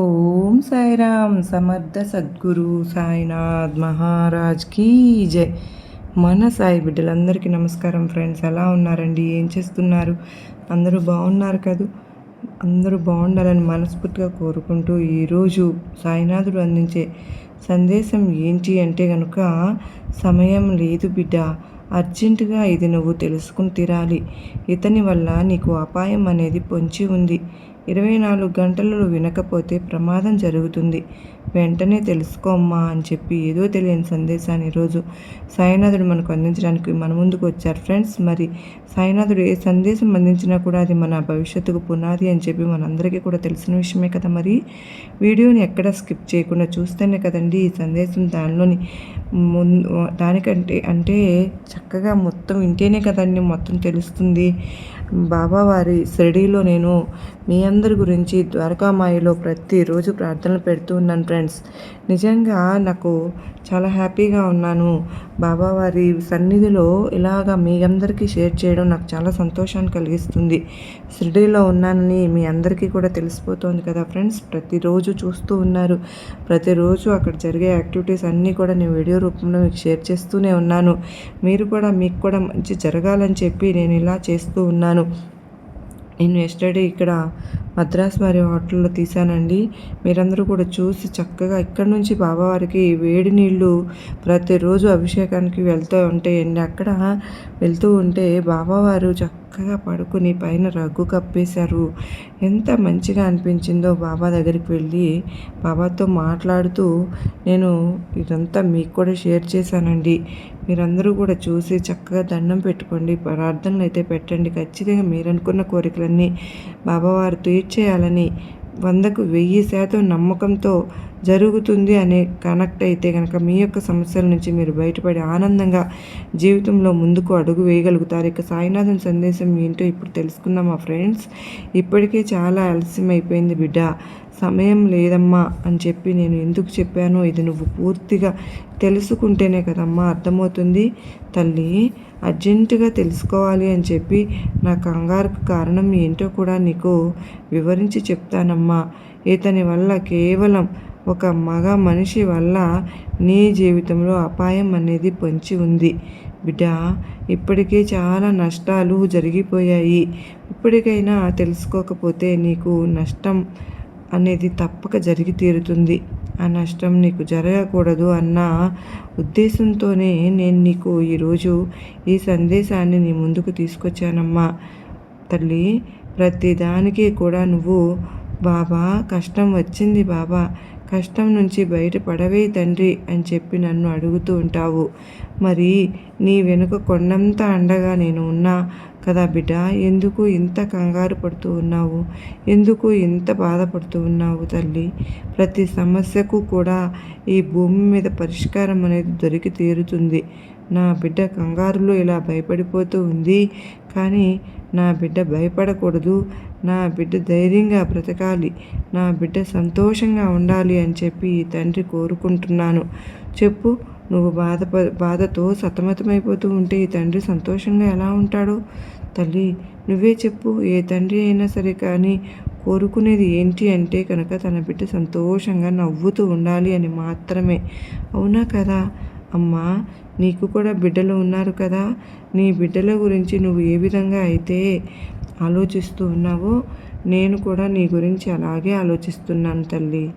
ఓం సాయిరామ్ సమర్థ సద్గురు సాయినాథ్ మహారాజ్ కీ జై. మన సాయి బిడ్డలందరికీ నమస్కారం ఫ్రెండ్స్ ఎలా ఉన్నారండి? ఏం చేస్తున్నారు? అందరూ బాగున్నారు కదూ? అందరూ బాగుండాలని మనస్ఫూర్తిగా కోరుకుంటూ ఈరోజు సాయినాథుడు అందించే సందేశం ఏంటి అంటే కనుక సమయం లేదు బిడ్డ అర్జెంటుగా ఇది నువ్వు తెలుసుకుని తీరాలి. ఇతని వల్ల నీకు అపాయం అనేది పొంచి ఉంది. ఇరవై నాలుగు గంటలు వినకపోతే ప్రమాదం జరుగుతుంది. వెంటనే తెలుసుకోమ్మా అని చెప్పి ఏదో తెలియని సందేశాన్ని ఈరోజు సాయినాథుడు మనకు అందించడానికి మన ముందుకు వచ్చారు. ఫ్రెండ్స్ మరి సాయినాథుడు ఏ సందేశం అందించినా కూడా అది మన భవిష్యత్తుకు పునాది అని చెప్పి మనందరికీ కూడా తెలిసిన విషయమే కదా మరి. వీడియోని ఎక్కడ స్కిప్ చేయకుండా చూస్తేనే కదండి ఈ సందేశం దానిలోని ముందు దానికంటే అంటే చక్కగా మొత్తం వింటేనే కదండి మొత్తం తెలుస్తుంది. బాబావారి షిరిడీలో నేను మీ అందరి గురించి ద్వారకామాయిలో ప్రతిరోజు ప్రార్థనలు పెడుతూ ఉన్నాను. ఫ్రెండ్స్ నిజంగా నాకు చాలా హ్యాపీగా ఉన్నాను. బాబావారి సన్నిధిలో ఇలాగా మీ అందరికీ షేర్ చేయడం నాకు చాలా సంతోషాన్ని కలిగిస్తుంది. షిరిడీలో ఉన్నానని మీ అందరికీ కూడా తెలిసిపోతుంది కదా ఫ్రెండ్స్ ప్రతిరోజు చూస్తూ ఉన్నారు. ప్రతిరోజు అక్కడ జరిగే యాక్టివిటీస్ అన్నీ కూడా నేను వీడియో రూపంలో మీకు షేర్ చేస్తూనే ఉన్నాను. మీరు కూడా మీకు కూడా మంచి జరగాలని చెప్పి నేను ఇలా చేస్తూ ఉన్నాను. నేను ఎస్టర్డే ఇక్కడ మద్రాస్ వారి హోటల్లో తీశానండి. మీరందరూ కూడా చూసి చక్కగా ఇక్కడ నుంచి బాబావారికి వేడి నీళ్ళు ప్రతిరోజు అభిషేకానికి వెళ్తూ ఉంటాయండి అక్కడ వెళ్తూ ఉంటే బాబావారు చక్క చక్కగా పడుకుని పైన రగ్గు కప్పేశారు. ఎంత మంచిగా అనిపించిందో బాబా దగ్గరికి వెళ్ళి బాబాతో మాట్లాడుతూ నేను ఇదంతా మీకు కూడా షేర్ చేశానండి. మీరందరూ కూడా చూసి చక్కగా దండం పెట్టుకోండి. ప్రార్థనలు అయితే పెట్టండి. ఖచ్చితంగా మీరు అనుకున్న కోరికలన్నీ బాబావారు తీర్చేయాలని వందకు వెయ్యి శాతం నమ్మకంతో జరుగుతుంది అనే కనెక్ట్ అయితే కనుక మీ యొక్క సమస్యల నుంచి మీరు బయటపడి ఆనందంగా జీవితంలో ముందుకు అడుగు వేయగలుగుతారు. ఇక సాయినాథన్ సందేశం ఏంటో ఇప్పుడు తెలుసుకుందాం మా ఫ్రెండ్స్. ఇప్పటికే చాలా ఆలస్యం అయిపోయింది బిడ్డ. సమయం లేదమ్మా అని చెప్పి నేను ఎందుకు చెప్పానో ఇది నువ్వు పూర్తిగా తెలుసుకుంటేనే కదమ్మా అర్థమవుతుంది. తల్లి అర్జెంటుగా తెలుసుకోవాలి అని చెప్పి నా కంగారుకు కారణం ఏంటో కూడా నీకు వివరించి చెప్తానమ్మా. ఇతని వల్ల కేవలం ఒక మగ మనిషి వల్ల నీ జీవితంలో అపాయం అనేది పొంచి ఉంది. బిడ్డ ఇప్పటికే చాలా నష్టాలు జరిగిపోయాయి. ఇప్పటికైనా తెలుసుకోకపోతే నీకు నష్టం అనేది తప్పక జరిగి తీరుతుంది. ఆ నష్టం నీకు జరగకూడదు అన్న ఉద్దేశంతోనే నేను నీకు ఈరోజు ఈ సందేశాన్ని నీ ముందుకు తీసుకొచ్చానమ్మా. తల్లి ప్రతిదానికి కూడా నువ్వు బాబా కష్టం వచ్చింది బాబా. కష్టం నుంచి బయటపడవే తండ్రి అని చెప్పి నన్ను అడుగుతూ ఉంటావు. మరి నీ వెనుక కొండంత అండగా నేను ఉన్నా కదా బిడ్డ? ఎందుకు ఇంత కంగారు పడుతూ ఉన్నావు? ఎందుకు ఇంత బాధపడుతూ ఉన్నావు తల్లి? ప్రతి సమస్యకు కూడా ఈ భూమి మీద పరిష్కారం అనేది దొరికి తీరుతుంది నా బిడ్డ కంగారులో ఇలా భయపడిపోతూ ఉంది. కానీ నా బిడ్డ భయపడకూడదు. నా బిడ్డ ధైర్యంగా బ్రతకాలి. నా బిడ్డ సంతోషంగా ఉండాలి అని చెప్పి ఈ తండ్రి కోరుకుంటున్నాను. చెప్పు నువ్వు బాధ బాధతో సతమతమైపోతూ ఉంటే ఈ తండ్రి సంతోషంగా ఎలా ఉంటాడో? తల్లి నువ్వే చెప్పు ఏ తండ్రి అయినా సరే కానీ కోరుకునేది ఏంటి అంటే కనుక తన బిడ్డ సంతోషంగా నవ్వుతూ ఉండాలి అని మాత్రమే. అవునా కదా? అమ్మా నీకు కూడా బిడ్డలు ఉన్నారు కదా. నీ బిడ్డల గురించి నువ్వు ఏ విధంగా అయితే ఆలోచిస్తూ ఉన్నావో నేను కూడా నీ గురించి అలాగే ఆలోచిస్తున్నాను తల్లి.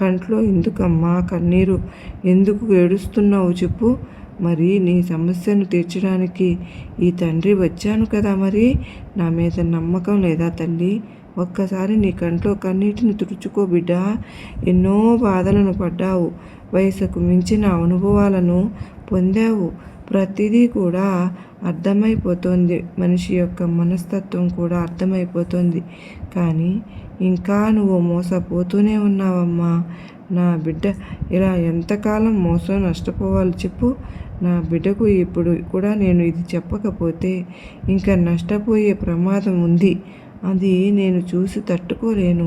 కంట్లో ఎందుకమ్మా కన్నీరు? ఎందుకు ఏడుస్తున్నావు చెప్పు. మరి నీ సమస్యను తీర్చడానికి ఈ తండ్రి వచ్చాను కదా మరి. నా మీద నమ్మకం లేదా తల్లి? ఒక్కసారి నీ కంట్లో కన్నీటిని తుడుచుకో బిడ్డ. ఎన్నో బాధలను పడ్డావు. వయసుకు మించిన అనుభవాలను పొందావు. ప్రతిదీ కూడా అర్థమైపోతుంది. మనిషి యొక్క మనస్తత్వం కూడా అర్థమైపోతుంది. కానీ ఇంకా నువ్వు మోసపోతూనే ఉన్నావమ్మా. నా బిడ్డ ఇలా ఎంతకాలం మోసం నష్టపోవాలి చెప్పు. నా బిడ్డకు ఇప్పుడు కూడా నేను ఇది చెప్పకపోతే ఇంకా నష్టపోయే ప్రమాదం ఉంది. అది నేను చూసి తట్టుకోలేను.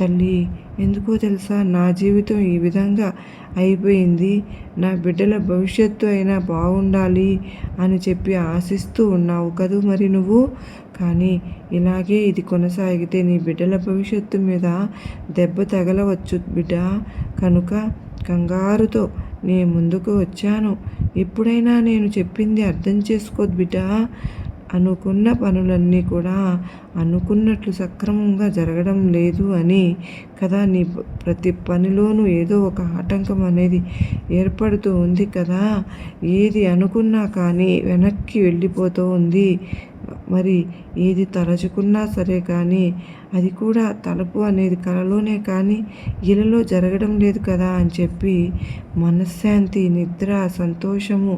తల్లి ఎందుకో తెలుసా? నా జీవితం ఈ విధంగా అయిపోయింది. నా బిడ్డల భవిష్యత్తు అయినా బాగుండాలి అని చెప్పి ఆశిస్తూ ఉన్నావు కదూ మరి నువ్వు? కానీ ఇలాగే ఇది కొనసాగితే నీ బిడ్డల భవిష్యత్తు మీద దెబ్బ తగలవచ్చు బిడ్డ. కనుక కంగారుతో నీ ముందుకు వచ్చాను. ఎప్పుడైనా నేను చెప్పింది అర్థం చేసుకోదు బిడ్డ. అనుకున్న పనులన్నీ కూడా అనుకున్నట్లు సక్రమంగా జరగడం లేదు అని కదా నీ ప్రతి పనిలోనూ ఏదో ఒక ఆటంకం అనేది ఏర్పడుతూ ఉంది కదా. ఏది అనుకున్నా కానీ వెనక్కి వెళ్ళిపోతూ ఉంది. మరి ఏది తలచుకున్నా సరే కానీ అది కూడా తలుపు అనేది కలలోనే కానీ ఇలలో జరగడం లేదు కదా అని చెప్పి మనశ్శాంతి నిద్ర సంతోషము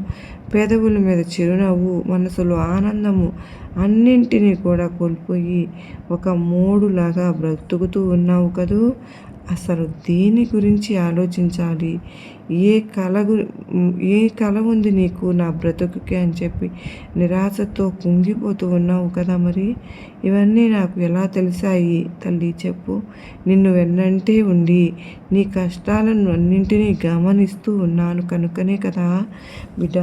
పేదవుల మీద చిరునవ్వు మనసులో ఆనందము అన్నింటినీ కూడా కోల్పోయి ఒక మూడులాగా బ్రతుకుతూ ఉన్నావు కదూ? అసలు దేని గురించి ఆలోచించాలి? ఏ కళ ఏ కళ ఉంది నీకు నా బ్రతుకుకి అని చెప్పి నిరాశతో కుంగిపోతూ ఉన్నావు కదా మరి? ఇవన్నీ నాకు ఎలా తెలిసాయి తల్లి చెప్పు. నిన్ను వెన్నంటే ఉండి నీ కష్టాలను అన్నింటినీ గమనిస్తూ ఉన్నాను కనుకనే కదా బిడ్డ.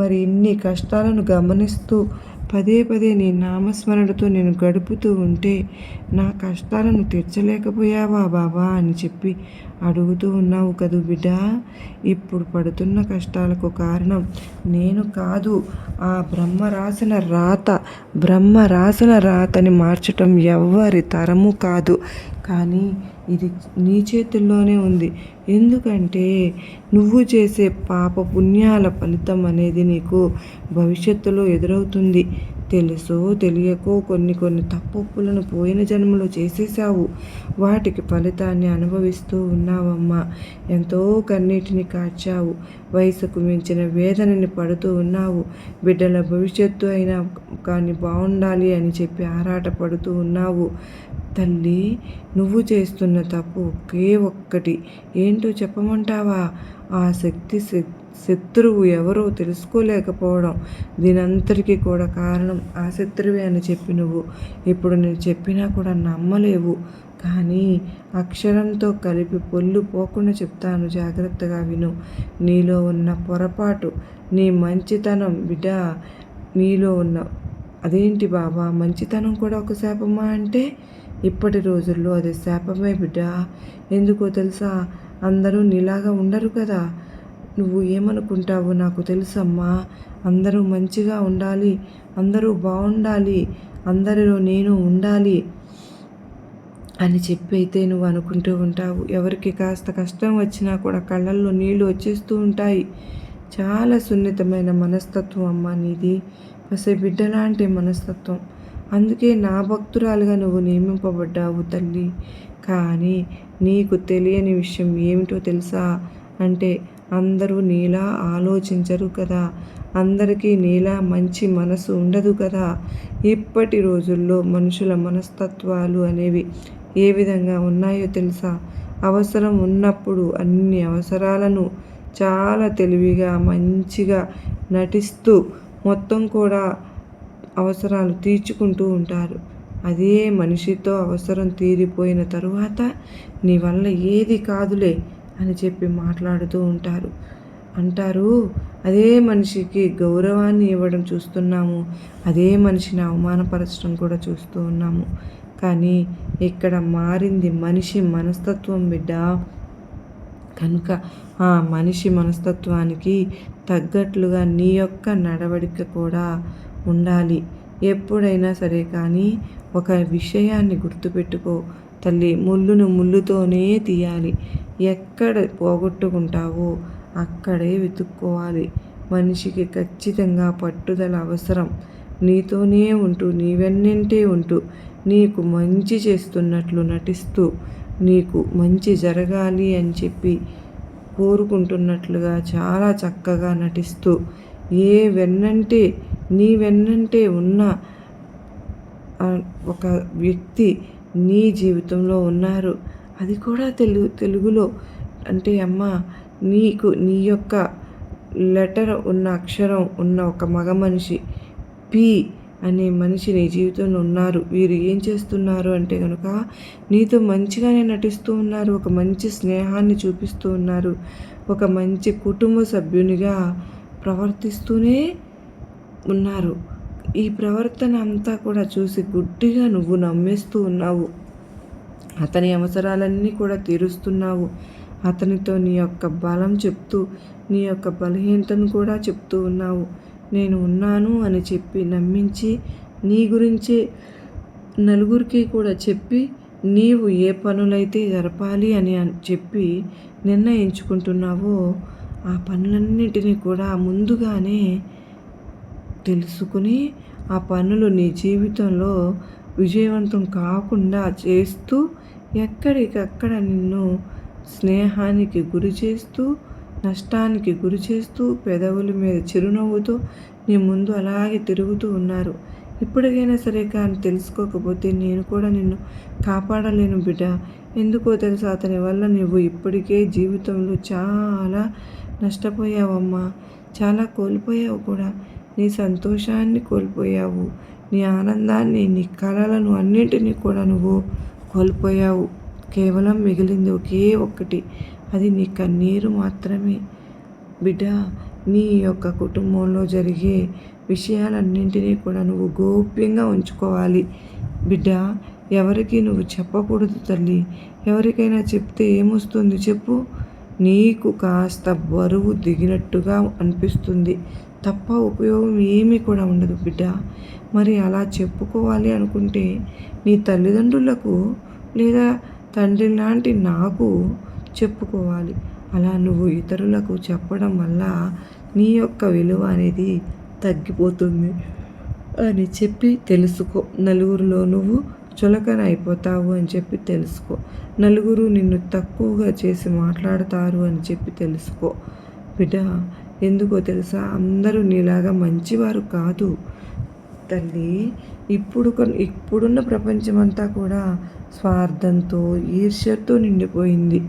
మరి ఇన్ని కష్టాలను గమనిస్తూ పదే పదే నీ నామస్మరణతో నేను గడుపుతూ ఉంటే నా కష్టాలను తీర్చలేకపోయావా బాబా అని చెప్పి అడుగుతూ ఉన్నావు కదూ బిడ్డ. ఇప్పుడు పడుతున్న కష్టాలకు కారణం నేను కాదు. ఆ బ్రహ్మ రాసిన రాత బ్రహ్మ రాసిన రాతని మార్చటం ఎవ్వరి తరము కాదు. కానీ ఇది నీ చేతుల్లోనే ఉంది. ఎందుకంటే నువ్వు చేసే పాప పుణ్యాల ఫలితం అనేది నీకు భవిష్యత్తులో ఎదురవుతుంది. తెలుసో తెలియకో కొన్ని కొన్ని తప్పులను పోయిన జన్మలో చేసేసావు వాటికి ఫలితాన్ని అనుభవిస్తూ ఉన్నావమ్మా. ఎంతో కన్నీటిని కాచావు వయసుకు మించిన వేదనని పడుతూ ఉన్నావు. బిడ్డల భవిష్యత్తు అయినా కానీ బాగుండాలి అని చెప్పి ఆరాట పడుతూ ఉన్నావు. తల్లి నువ్వు చేస్తున్న తప్పు ఒకే ఒక్కటి. ఏంటో చెప్పమంటావా? ఆ శక్తి శత్రువు ఎవరో తెలుసుకోలేకపోవడం. దీనంతటికీ కూడా కారణం ఆ శత్రువే అని చెప్పి నువ్వు. ఇప్పుడు నేను చెప్పినా కూడా నమ్మలేవు. కానీ అక్షరంతో కలిపి పొల్లు పోకుండా చెప్తాను. జాగ్రత్తగా విను. నీలో ఉన్న పొరపాటు నీ మంచితనం బిడ్డ నీలో ఉన్న అదేంటి బాబా? మంచితనం కూడా ఒక శాపమా అంటే? ఇప్పటి రోజుల్లో అది శాపమే బిడ్డ. ఎందుకో తెలుసా? అందరూ నీలాగా ఉండరు కదా. నువ్వు ఏమనుకుంటావో నాకు తెలుసమ్మా. అందరూ మంచిగా ఉండాలి. అందరూ బాగుండాలి. అందరిలో నేను ఉండాలి అని చెప్పి అయితే నువ్వు అనుకుంటూ ఉంటావు. ఎవరికి కాస్త కష్టం వచ్చినా కూడా కళ్ళల్లో నీళ్ళు వచ్చేస్తూ ఉంటాయి. చాలా సున్నితమైన మనస్తత్వం అమ్మ నీది. పసే బిడ్డలాంటి మనస్తత్వం. అందుకే నా భక్తురాలుగా నువ్వు నియమింపబడ్డావు తల్లి. కానీ నీకు తెలియని విషయం ఏమిటో తెలుసా? అంటే అందరూ నీలా ఆలోచించరు కదా. అందరికీ నీలా మంచి మనసు ఉండదు కదా. ఇప్పటి రోజుల్లో మనుషుల మనస్తత్వాలు అనేవి ఏ విధంగా ఉన్నాయో తెలుసా? అవసరం ఉన్నప్పుడు అన్ని అవసరాలను చాలా తెలివిగా మంచిగా నటిస్తూ మొత్తం కూడా అవసరాలు తీర్చుకుంటూ ఉంటారు. అదే మనిషితో అవసరం తీరిపోయిన తరువాత నీ వల్ల ఏది కాదులే. అని చెప్పి మాట్లాడుతూ ఉంటారు. అంటారు అదే మనిషికి గౌరవాన్ని ఇవ్వడం చూస్తున్నాము. అదే మనిషిని అవమానపరచడం కూడా చూస్తూ ఉన్నాము. కానీ ఇక్కడ మారింది మనిషి మనస్తత్వం బిడ్డ. కనుక ఆ మనిషి మనస్తత్వానికి తగ్గట్లుగా నీ యొక్క నడవడిక కూడా ఉండాలి. ఎప్పుడైనా సరే కానీ ఒక విషయాన్ని గుర్తుపెట్టుకో. తల్లి ముళ్ళును ముళ్ళుతోనే తీయాలి. ఎక్కడ పోగొట్టుకుంటావో అక్కడే వెతుక్కోవాలి. మనిషికి ఖచ్చితంగా పట్టుదల అవసరం. నీతోనే ఉంటూ నీవెన్నింటే ఉంటూ నీకు మంచి చేస్తున్నట్లు నటిస్తూ నీకు మంచి జరగాలి అని చెప్పి కోరుకుంటున్నట్లుగా చాలా చక్కగా నటిస్తూ ఏ వెన్నంటే నీ వెన్నంటే ఉన్న ఒక వ్యక్తి నీ జీవితంలో ఉన్నారు. అది కూడా తెలుగు తెలుగులో. అంటే అమ్మ నీకు నీ యొక్క లెటర్ ఉన్న అక్షరం ఉన్న ఒక మగ మనిషి పి అనే మనిషి నీ జీవితంలో ఉన్నారు. వీరు ఏం చేస్తున్నారు అంటే కనుక నీతో మంచిగానే నటిస్తూ ఉన్నారు. ఒక మంచి స్నేహాన్ని చూపిస్తూ ఉన్నారు. ఒక మంచి కుటుంబ సభ్యునిగా ప్రవర్తిస్తూనే ఉన్నారు. ఈ ప్రవర్తన అంతా కూడా చూసి గుడ్డిగా నువ్వు నమ్మేస్తూ ఉన్నావు. అతని అవసరాలన్నీ కూడా తీరుస్తున్నావు. అతనితో నీ యొక్క బలం చెప్తూ నీ యొక్క బలహీనతను కూడా చెప్తూ ఉన్నావు. నేను ఉన్నాను అని చెప్పి నమ్మించి నీ గురించే నలుగురికి కూడా చెప్పి నీవు ఏ పనులైతే జరపాలి అని చెప్పి నిర్ణయించుకుంటున్నావో ఆ పనులన్నిటినీ కూడా ముందుగానే తెలుసుకుని ఆ పనులు నీ జీవితంలో విజయవంతం కాకుండా చేస్తూ ఎక్కడికక్కడ నిన్ను స్నేహానికి గురి చేస్తూ నష్టానికి గురి చేస్తూ పెదవుల మీద చిరునవ్వుతో నీ ముందు అలాగే తిరుగుతూ ఉన్నారు. ఇప్పటికైనా సరే కానీ తెలుసుకోకపోతే నేను కూడా నిన్ను కాపాడలేను బిడ్డ. ఎందుకో తెలుసా? అతని వల్ల నువ్వు ఇప్పటికే జీవితంలో చాలా నష్టపోయావమ్మా. చాలా కోల్పోయావు కూడా. నీ సంతోషాన్ని కోల్పోయావు. నీ ఆనందాన్ని నీ కళలను అన్నింటినీ కూడా నువ్వు కోల్పోయావు. కేవలం మిగిలింది ఒకే ఒక్కటి. అది నీ కన్నీరు మాత్రమే. బిడ్డ నీ యొక్క కుటుంబంలో జరిగే విషయాలన్నింటినీ కూడా నువ్వు గోప్యంగా ఉంచుకోవాలి. బిడ్డ ఎవరికి నువ్వు చెప్పకూడదు తల్లి. ఎవరికైనా చెప్తే ఏమొస్తుంది చెప్పు. నీకు కాస్త బరువు దిగినట్టుగా అనిపిస్తుంది. తప్ప ఉపయోగం ఏమీ కూడా ఉండదు బిడ్డ. మరి అలా చెప్పుకోవాలి అనుకుంటే నీ తల్లిదండ్రులకు లేదా తండ్రి లాంటి నాకు చెప్పుకోవాలి. అలా నువ్వు ఇతరులకు చెప్పడం వల్ల నీ యొక్క విలువ అనేది తగ్గిపోతుంది అని చెప్పి తెలుసుకో. నలుగురిలో నువ్వు చులకన అయిపోతావు అని చెప్పి తెలుసుకో. నలుగురు నిన్ను తక్కువగా చేసి మాట్లాడతారు అని చెప్పి తెలుసుకో. బిడ్డ ఎందుకో తెలుసా? అందరూ నీలాగా మంచివారు కాదు. తల్లి ఇప్పుడు ఇప్పుడున్న ప్రపంచమంతా కూడా స్వార్థంతో ఈర్ష్యతో నిండిపోయింది.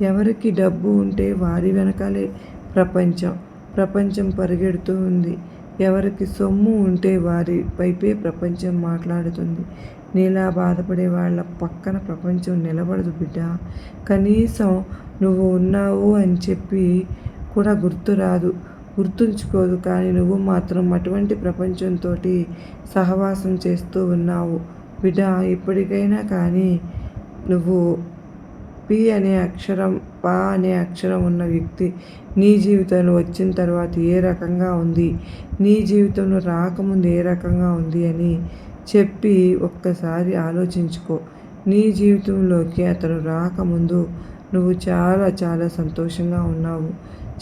ఎవరికి డబ్బు ఉంటే వారి వెనకాలే ప్రపంచం ప్రపంచం పరిగెడుతూ ఉంది. ఎవరికి సొమ్ము ఉంటే వారి వైపే ప్రపంచం మాట్లాడుతుంది. నీలా బాధపడే వాళ్ళ పక్కన ప్రపంచం నిలబడదు బిడ్డ. కనీసం నువ్వు ఉన్నావు అని చెప్పి కూడా గుర్తురాదు. గుర్తుంచుకోదు కానీ నువ్వు మాత్రం అటువంటి ప్రపంచంతో సహవాసం చేస్తూ ఉన్నావు. బిడ్డ ఇప్పటికైనా కానీ నువ్వు పి అనే అక్షరం పా అనే అక్షరం ఉన్న వ్యక్తి నీ జీవితంలో వచ్చిన తర్వాత ఏ రకంగా ఉంది? నీ జీవితంలో రాకముందు ఏ రకంగా ఉంది అని చెప్పి ఒక్కసారి ఆలోచించుకో. నీ జీవితంలోకి అతను రాకముందు నువ్వు చాలా చాలా సంతోషంగా ఉన్నావు.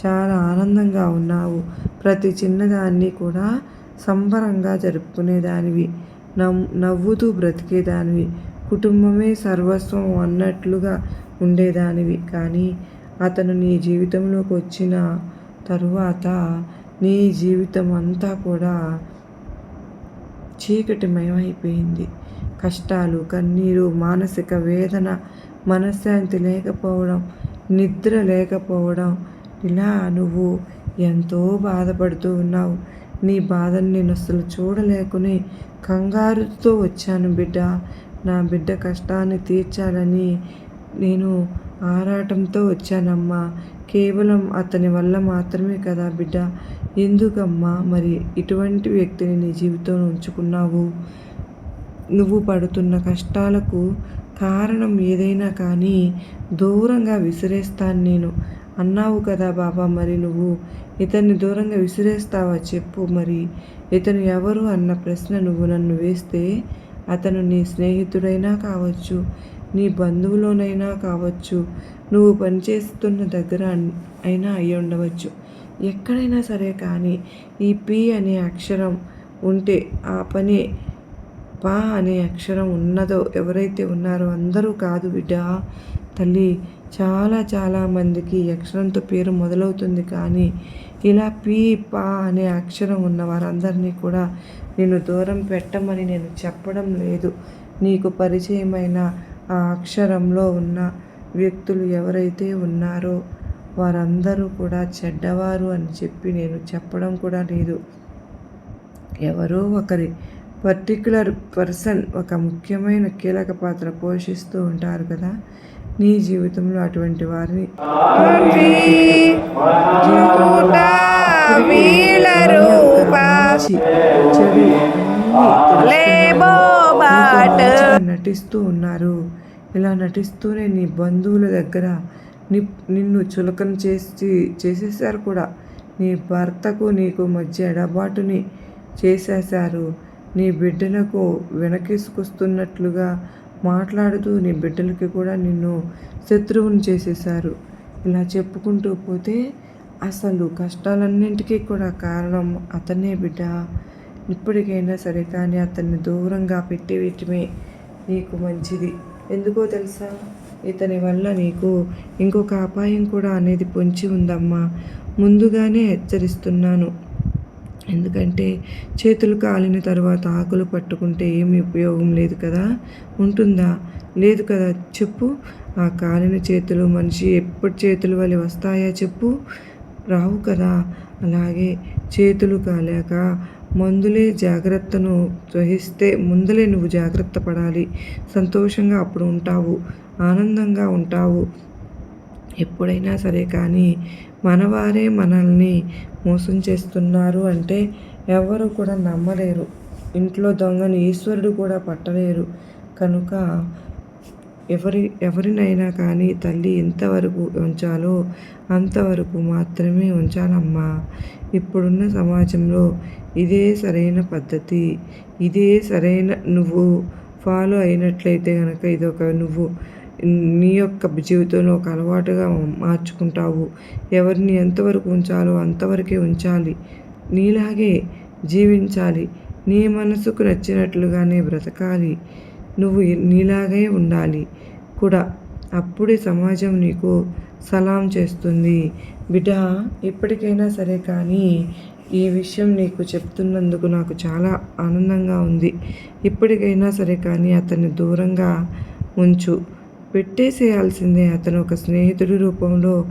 చాలా ఆనందంగా ఉన్నావు. ప్రతి చిన్నదాన్ని కూడా సంబరంగా జరుపుకునేదానివి. నవ్ నవ్వుతూ బ్రతికేదానివి. కుటుంబమే సర్వస్వం అన్నట్లుగా ఉండేదానివి. కానీ అతను నీ జీవితంలోకి వచ్చిన తరువాత నీ జీవితం అంతా కూడా చీకటిమయమైపోయింది. కష్టాలు కన్నీరు మానసిక వేదన మనశ్శాంతి లేకపోవడం నిద్ర లేకపోవడం ఇలా నువ్వు ఎంతో బాధపడుతూ ఉన్నావు. నీ బాధను నేను అసలు చూడలేకుని కంగారుతో వచ్చాను బిడ్డ. నా బిడ్డ కష్టాన్ని తీర్చాలని నేను ఆరాటంతో వచ్చానమ్మా. కేవలం అతని వల్ల మాత్రమే కదా బిడ్డ. ఎందుకమ్మా మరి ఇటువంటి వ్యక్తిని నీ జీవితంలో ఉంచుకున్నావు? నువ్వు పడుతున్న కష్టాలకు కారణం ఏదైనా కానీ దూరంగా విసిరేస్తాను నేను. అన్నావు కదా బాబా మరి నువ్వు ఇతన్ని దూరంగా విసిరేస్తావా చెప్పు మరి. ఇతను ఎవరు అన్న ప్రశ్న నువ్వు నన్ను వేస్తే అతను నీ స్నేహితుడైనా కావచ్చు నీ బంధువులోనైనా కావచ్చు నువ్వు పనిచేస్తున్న దగ్గర అయినా అయి ఉండవచ్చు. ఎక్కడైనా సరే కానీ ఈ పి అనే అక్షరం ఉంటే ఆ పని పా అనే అక్షరం ఉన్నదో ఎవరైతే ఉన్నారో అందరూ కాదు బిడ్డ. తల్లి చాలా చాలా మందికి అక్షరంతో పేరు మొదలవుతుంది కానీ ఇలా పీ పా అనే అక్షరం ఉన్న వారందరినీ కూడా నేను దూరం పెట్టమని నేను చెప్పడం లేదు. నీకు పరిచయమైన ఆ అక్షరంలో ఉన్న వ్యక్తులు ఎవరైతే ఉన్నారో వారందరూ కూడా చెడ్డవారు అని చెప్పి నేను చెప్పడం కూడా లేదు. ఎవరో ఒకరి పర్టికులర్ పర్సన్ ఒక ముఖ్యమైన కీలక పాత్ర పోషిస్తూ ఉంటారు కదా నీ జీవితంలో అటువంటి వారిని నటిస్తూ ఉన్నారు. ఇలా నటిస్తూనే నీ బంధువుల దగ్గర నిన్ను చులకన చేసి చేసేసారు కూడా. నీ భర్తకు నీకు మధ్య ఎడబాటుని చేసేశారు. నీ బిడ్డలకు వెనకేసుకొస్తున్నట్లుగా మాట్లాడుతూ నీ బిడ్డలకి కూడా నిన్ను శత్రువుని చేసేశారు. ఇలా చెప్పుకుంటూ పోతే అసలు కష్టాలన్నింటికీ కూడా కారణం అతనే బిడ్డ. ఇప్పటికైనా సరే కానీ అతన్ని దూరంగా పెట్టేయటమే నీకు మంచిది. ఎందుకో తెలుసా? ఇతని వల్ల నీకు ఇంకొక అపాయం కూడా అనేది పొంచి ఉందమ్మా. ముందుగానే హెచ్చరిస్తున్నాను. ఎందుకంటే చేతులు కాలిన తర్వాత ఆకులు పట్టుకుంటే ఏమి ఉపయోగం లేదు కదా? ఉంటుందా? లేదు కదా? చెప్పు. ఆ కాలిన చేతులు మనిషి ఎప్పుడు చేతులు వలి వస్తాయా చెప్పు. రావు కదా? అలాగే చేతులు కాలేక మందులే జాగ్రత్తను వహిస్తే ముందులే నువ్వు జాగ్రత్త పడాలి. సంతోషంగా అప్పుడు ఉంటావు. ఆనందంగా ఉంటావు. ఎప్పుడైనా సరే కానీ మనవారే మనల్ని మోసం చేస్తున్నారు అంటే ఎవరు కూడా నమ్మలేరు. ఇంట్లో దొంగను ఈశ్వరుడు కూడా పట్టలేరు. కనుక ఎవరి ఎవరినైనా కానీ తల్లి ఎంతవరకు ఉంచాలో అంతవరకు మాత్రమే ఉంచాలమ్మా. ఇప్పుడున్న సమాజంలో ఇదే సరైన పద్ధతి ఇదే సరైన నువ్వు ఫాలో అయినట్లయితే కనుక ఇదొక నువ్వు నీ యొక్క జీవితంలో ఒక అలవాటుగా మార్చుకుంటావు. ఎవరిని ఎంతవరకు ఉంచాలో అంతవరకే ఉంచాలి. నీలాగే జీవించాలి. నీ మనసుకు నచ్చినట్లుగానే బ్రతకాలి. నువ్వు నీలాగే ఉండాలి కూడా. అప్పుడే సమాజం నీకు సలాం చేస్తుంది. బిడ్డ ఇప్పటికైనా సరే కానీ ఈ విషయం నీకు చెప్తున్నందుకు నాకు చాలా ఆనందంగా ఉంది. ఇప్పటికైనా సరే కానీ అతన్ని దూరంగా ఉంచు. పెట్టేసేయాల్సిందే అతను ఒక స్నేహితుడి రూపంలో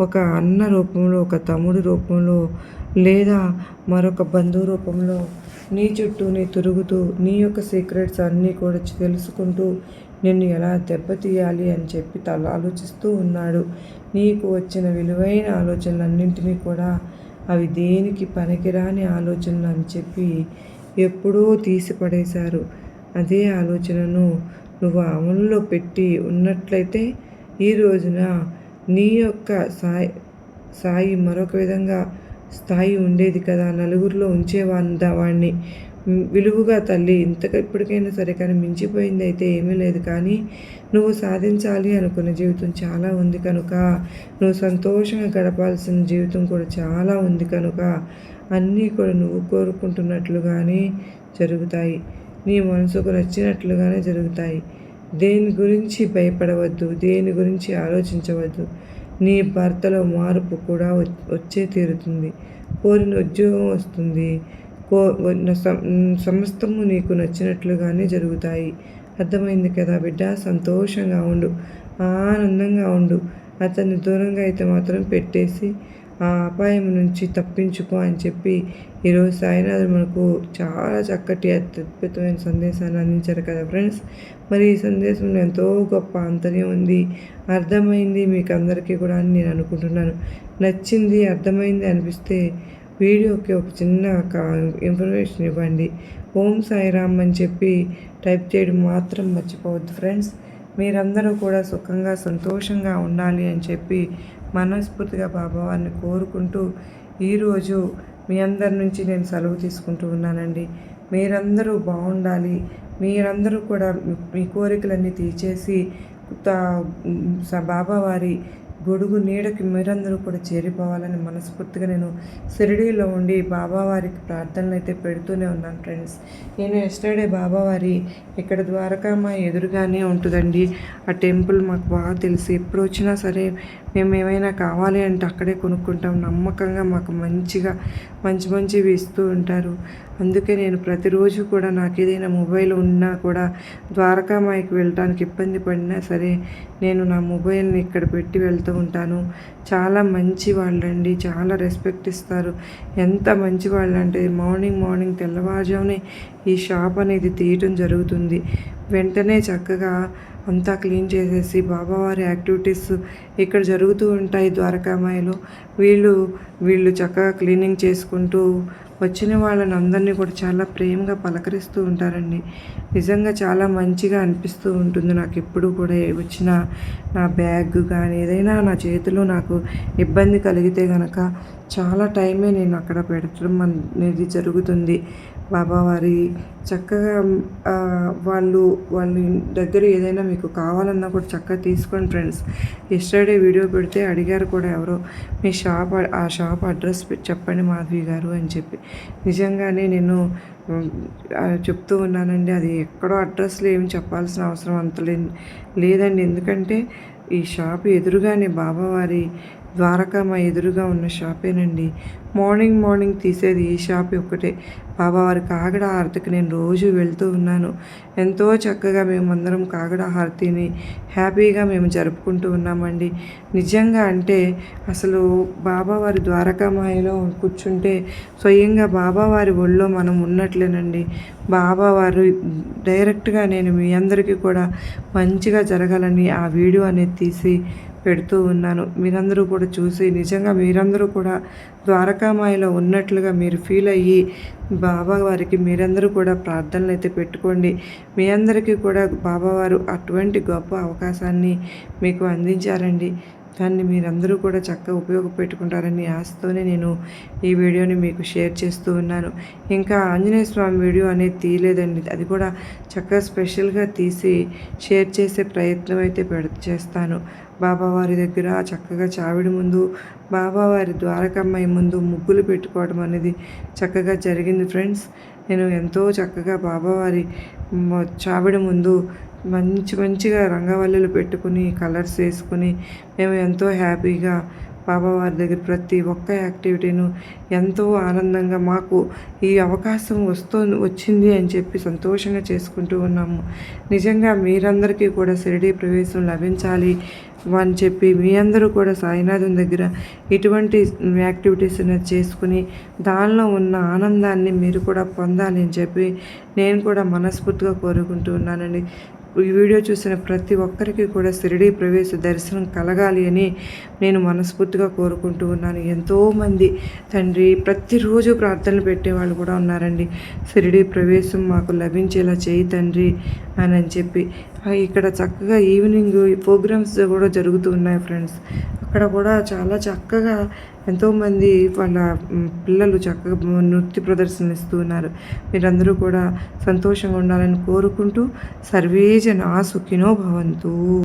ఒక అన్న రూపంలో ఒక తమ్ముడు రూపంలో లేదా మరొక బంధువు రూపంలో. నీ చుట్టూనే తిరుగుతూ నీ యొక్క సీక్రెట్స్ అన్నీ కూడా తెలుసుకుంటూ నిన్ను ఎలా దెబ్బతీయాలి అని చెప్పి తల ఆలోచిస్తూ ఉన్నాడు. నీకు వచ్చిన విలువైన ఆలోచనలన్నింటినీ కూడా అవి దేనికి పనికిరాని ఆలోచనలు అని చెప్పి ఎప్పుడో తీసిపడేశారు. అదే ఆలోచనను నువ్వు అమలులో పెట్టి ఉన్నట్లయితే ఈ రోజున నీ యొక్క సాయి సాయి మరొక విధంగా స్థాయి ఉండేది కదా. నలుగురిలో ఉంచేవాందా వాడిని విలువగా తల్లి ఇంత ఇప్పటికైనా సరే కానీ మించిపోయింది అయితే ఏమీ లేదు. కానీ నువ్వు సాధించాలి అనుకున్న జీవితం చాలా ఉంది కనుక. నువ్వు సంతోషంగా గడపాల్సిన జీవితం కూడా చాలా ఉంది కనుక. అన్నీ కూడా నువ్వు కోరుకుంటున్నట్లుగానే జరుగుతాయి. నీ మనసుకు నచ్చినట్లుగానే జరుగుతాయి. దేని గురించి భయపడవద్దు దేని గురించి ఆలోచించవద్దు. నీ భర్తలో మార్పు కూడా వచ్చే తీరుతుంది. కోరిన ఉద్యోగం వస్తుంది. కో సమస్తము నీకు నచ్చినట్లుగానే జరుగుతాయి. అర్థమైంది కదా బిడ్డ? సంతోషంగా ఉండు. ఆనందంగా ఉండు. అతన్ని దూరంగా అయితే మాత్రం పెట్టేసి ఆ అపాయం నుంచి తప్పించుకో అని చెప్పి ఈరోజు సాయినాథ్ మనకు చాలా చక్కటి అద్భుతమైన సందేశాన్ని అందించారు కదా ఫ్రెండ్స్. మరి ఈ సందేశంలో ఎంతో గొప్ప ఆంతర్యం ఉంది. అర్థమైంది మీకు అందరికీ కూడా అని నేను అనుకుంటున్నాను. నచ్చింది అర్థమైంది అనిపిస్తే వీడియోకి ఒక చిన్న ఇన్ఫర్మేషన్ ఇవ్వండి. ఓం సాయిరామ్ అని చెప్పి టైప్ చేయడం మాత్రం మర్చిపోవద్దు ఫ్రెండ్స్. మీరందరూ కూడా సుఖంగా సంతోషంగా ఉండాలి అని చెప్పి మనస్ఫూర్తిగా బాబావారిని కోరుకుంటూ ఈరోజు మీ అందరి నుంచి నేను సెలవు తీసుకుంటూ ఉన్నానండి. మీరందరూ బాగుండాలి. మీరందరూ కూడా మీ కోరికలన్నీ తీర్చేసి బాబావారి గొడుగు నీడకి మీరందరూ కూడా చేరిపోవాలని మనస్ఫూర్తిగా నేను షిరిడీలో ఉండి బాబావారికి ప్రార్థనలు అయితే పెడుతూనే ఉన్నాను ఫ్రెండ్స్. నేను ఎస్టర్డే బాబావారి ఇక్కడ ద్వారకామ ఎదురుగానే ఉంటుందండి. ఆ టెంపుల్ మాకు బాగా తెలిసి. ఎప్పుడు వచ్చినా సరే మేము ఏమైనా కావాలి అంటే అక్కడే కొనుక్కుంటాం. నమ్మకంగా మాకు మంచిగా మంచి మంచివి ఇస్తూ ఉంటారు. అందుకే నేను ప్రతిరోజు కూడా నాకు ఏదైనా మొబైల్ ఉన్నా కూడా ద్వారకామాయికి వెళ్ళటానికి ఇబ్బంది పడినా సరే నేను నా మొబైల్ని ఇక్కడ పెట్టి వెళ్తూ ఉంటాను. చాలా మంచి వాళ్ళండి. చాలా రెస్పెక్ట్ ఇస్తారు. ఎంత మంచి వాళ్ళు అంటే మార్నింగ్ మార్నింగ్ తెల్లవారుజామునే ఈ షాప్ అనేది తీయటం జరుగుతుంది. వెంటనే చక్కగా అంతా క్లీన్ చేసేసి బాబావారి యాక్టివిటీస్ ఇక్కడ జరుగుతూ ఉంటాయి ద్వారకామాయిలో. వీళ్ళు వీళ్ళు చక్కగా క్లీనింగ్ చేసుకుంటూ వచ్చిన వాళ్ళని అందరినీ కూడా చాలా ప్రేమగా పలకరిస్తూ ఉంటారండి. నిజంగా చాలా మంచిగా అనిపిస్తూ ఉంటుంది నాకు ఎప్పుడు కూడా. వచ్చిన నా బ్యాగ్ కానీ ఏదైనా నా చేతిలో నాకు ఇబ్బంది కలిగితే కనుక చాలా టైమే నేను అక్కడ పెట్టడం అనేది జరుగుతుంది. బాబావారి చక్కగా వాళ్ళు వాళ్ళ దగ్గర ఏదైనా మీకు కావాలన్నా కూడా చక్కగా తీసుకోండి ఫ్రెండ్స్. ఎస్టర్డే వీడియో పెడితే అడిగారు కూడా ఎవరో మీ షాప్ ఆ షాప్ అడ్రస్ చెప్పండి మాధవి గారు అని చెప్పి. నిజంగానే నేను చెప్తూ ఉన్నానండి అది ఎక్కడో అడ్రస్లో ఏమి చెప్పాల్సిన అవసరం అంత లేదండి. ఎందుకంటే ఈ షాప్ ఎదురుగానే బాబావారి ద్వారకామ ఎదురుగా ఉన్న షాపేనండి మార్నింగ్ మార్నింగ్ తీసేది ఈ షాప్ ఒక్కటే. బాబావారి కాగడ హారతికి నేను రోజు వెళ్తూ ఉన్నాను. ఎంతో చక్కగా మేమందరం కాగడ హారతిని హ్యాపీగా మేము జరుపుకుంటూ ఉన్నామండి. నిజంగా అంటే అసలు బాబావారి ద్వారకామాయలో కూర్చుంటే స్వయంగా బాబావారి ఒళ్ళో మనం ఉన్నట్లేనండి. బాబావారు డైరెక్ట్గా నేను మీ అందరికీ కూడా మంచిగా జరగాలని ఆ వీడియో అనేది తీసి పెడుతూ ఉన్నాను. మీరందరూ కూడా చూసి నిజంగా మీరందరూ కూడా ద్వారకామాయిలో ఉన్నట్లుగా మీరు ఫీల్ అయ్యి బాబా వారికి మీరందరూ కూడా ప్రార్థనలు అయితే పెట్టుకోండి. మీ అందరికీ కూడా బాబావారు అటువంటి గొప్ప అవకాశాన్ని మీకు అందించారండి. దాన్ని మీరందరూ కూడా చక్కగా ఉపయోగపెట్టుకుంటారని ఆశతోనే నేను ఈ వీడియోని మీకు షేర్ చేస్తూ ఉన్నాను. ఇంకా ఆంజనేయ స్వామి వీడియో అనేది తీయలేదండి. అది కూడా చక్కగా స్పెషల్గా తీసి షేర్ చేసే ప్రయత్నం అయితే పెడ చేస్తాను. బాబావారి దగ్గర చక్కగా చావిడి ముందు బాబావారి ద్వారకమ్మాయి ముందు ముగ్గులు పెట్టుకోవడం అనేది చక్కగా జరిగింది ఫ్రెండ్స్. నేను ఎంతో చక్కగా బాబావారి చావిడి ముందు మంచి మంచిగా రంగవల్లులు పెట్టుకుని కలర్స్ వేసుకుని మేము ఎంతో హ్యాపీగా బాబావారి దగ్గర ప్రతి ఒక్క యాక్టివిటీను ఎంతో ఆనందంగా మాకు ఈ అవకాశం వస్తూ వచ్చింది అని చెప్పి సంతోషంగా చేసుకుంటూ ఉన్నాము. నిజంగా మీరందరికీ కూడా షిరిడీ ప్రవేశం లభించాలి. అని చెప్పి మీ అందరూ కూడా సాయినాథం దగ్గర ఇటువంటి యాక్టివిటీస్ అనేది చేసుకుని దానిలో ఉన్న ఆనందాన్ని మీరు కూడా పొందాలి అని చెప్పి నేను కూడా మనస్ఫూర్తిగా కోరుకుంటూ ఉన్నానండి. ఈ వీడియో చూసిన ప్రతి ఒక్కరికి కూడా షిరిడి ప్రవేశ దర్శనం కలగాలి అని నేను మనస్ఫూర్తిగా కోరుకుంటూ ఉన్నాను. ఎంతోమంది తండ్రి ప్రతిరోజు ప్రార్థనలు పెట్టేవాళ్ళు కూడా ఉన్నారండి. షిరిడి ప్రవేశం మాకు లభించేలా చేయి తండ్రి అని అని చెప్పి. ఇక్కడ చక్కగా ఈవినింగ్ ప్రోగ్రామ్స్ కూడా జరుగుతూ ఉన్నాయి ఫ్రెండ్స్. అక్కడ కూడా చాలా చక్కగా ఎంతోమంది వాళ్ళ పిల్లలు చక్కగా నృత్య ప్రదర్శనలు మీరందరూ కూడా సంతోషంగా ఉండాలని కోరుకుంటూ సర్వేజన సుఖినో భవంతు.